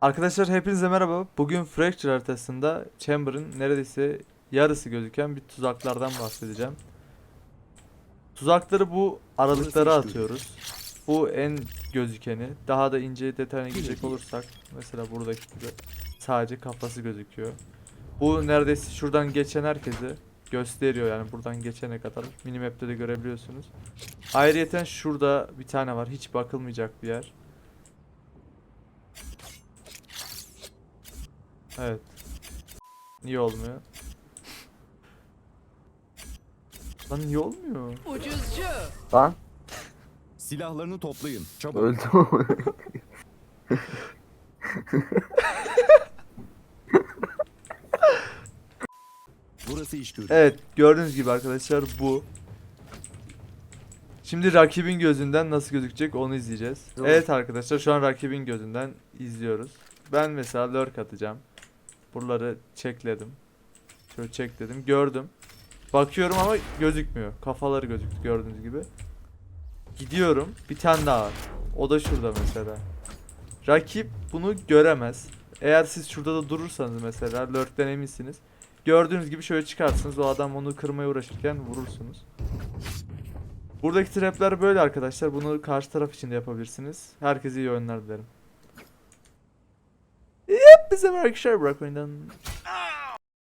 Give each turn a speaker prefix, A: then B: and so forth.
A: Arkadaşlar hepinize merhaba. Bugün Fracture haritasında Chamber'ın neredeyse yarısı gözüken bir tuzaklardan bahsedeceğim. Tuzakları bu aralıklara atıyoruz. Bu en gözükeni. Daha da ince detayına girecek olursak mesela buradaki gibi sadece kafası gözüküyor. Bu neredeyse şuradan geçen herkesi gösteriyor yani buradan geçene kadar minimap'te de görebiliyorsunuz. Ayrıyeten şurada bir tane var hiç bakılmayacak bir yer. Evet. Niye olmuyor? Lan niye olmuyor?
B: Ucuzcu.
C: Lan
D: Silahlarını toplayın. Çabuk.
C: öldüm.
D: Burası iş görür.
A: Evet gördüğünüz gibi arkadaşlar bu. Şimdi rakibin gözünden nasıl gözükecek onu izleyeceğiz. Evet arkadaşlar şu an rakibin gözünden izliyoruz. Ben mesela lurk atacağım. Buraları çekledim. Şöyle çekledim gördüm. Bakıyorum ama gözükmüyor. Kafaları gözüktü gördüğünüz gibi. Gidiyorum bir tane daha var. O da şurada mesela. Rakip bunu göremez. Eğer siz şurada da durursanız mesela lurkten eminsiniz. Gördüğünüz gibi şöyle çıkarsınız. O adam onu kırmaya uğraşırken vurursunuz. Buradaki trapler böyle arkadaşlar. Bunu karşı taraf için de yapabilirsiniz. Herkese iyi oyunlar dilerim. is Amerik Sherbrooke oyundan